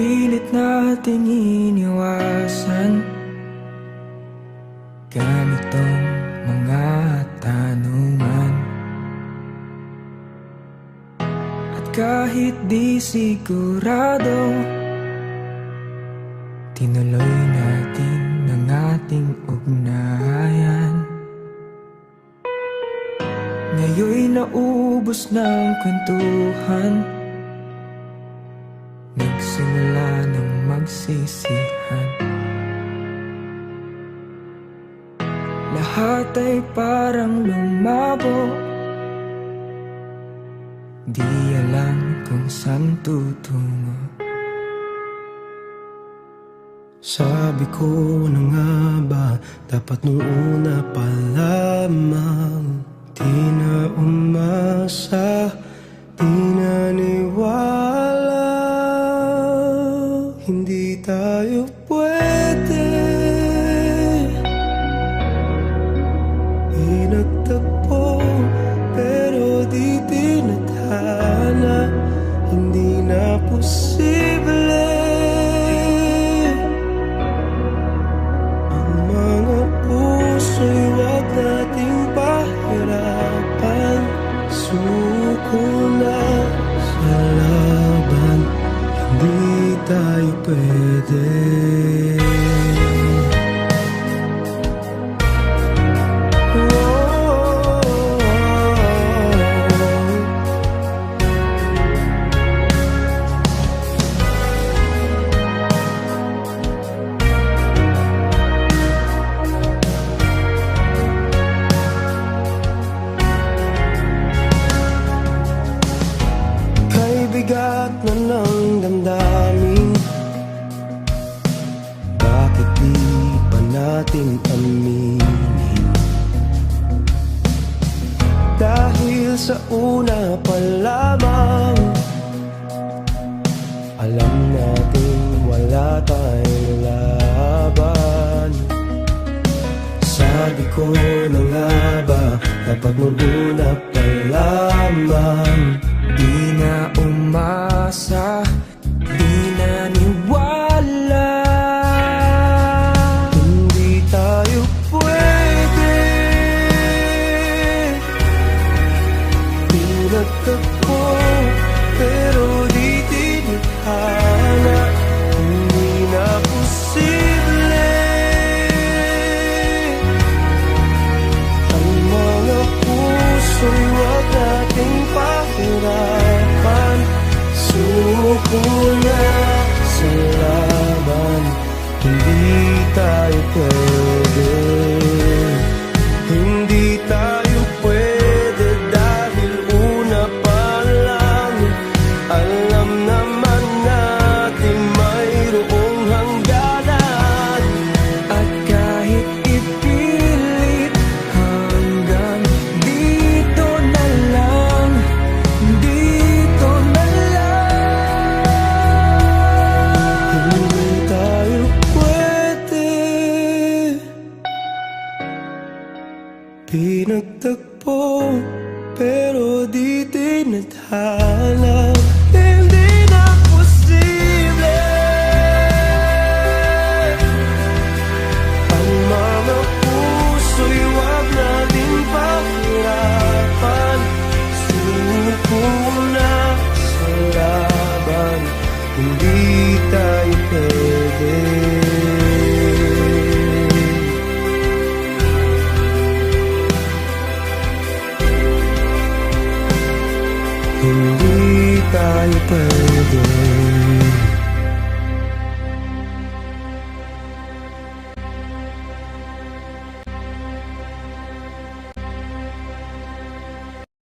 pilit nating iniwasan Gamit tong mga tanungan. At kahit di sigurado Tinuloy natin ang ating ugnayan. Ngayon'y naubos ng kwentuhan Nagsimula ng magsisihan. Lahat ay parang lumabo. Di alam kung saan tutungo. Sabi ko na nga ba Dapat nung una pa lamang? Di na umasa tinathala Hindi na posible. Ang mga puso'y wag nating pahirapan. Suko na sa laban. Hindi tayo pwede sa una pa lamang. Alam natin wala tayong laban. Sabi ko na nga ba Dapat nung una pa lamang tayo pwede Pero di tinathala Hindi tayo pwede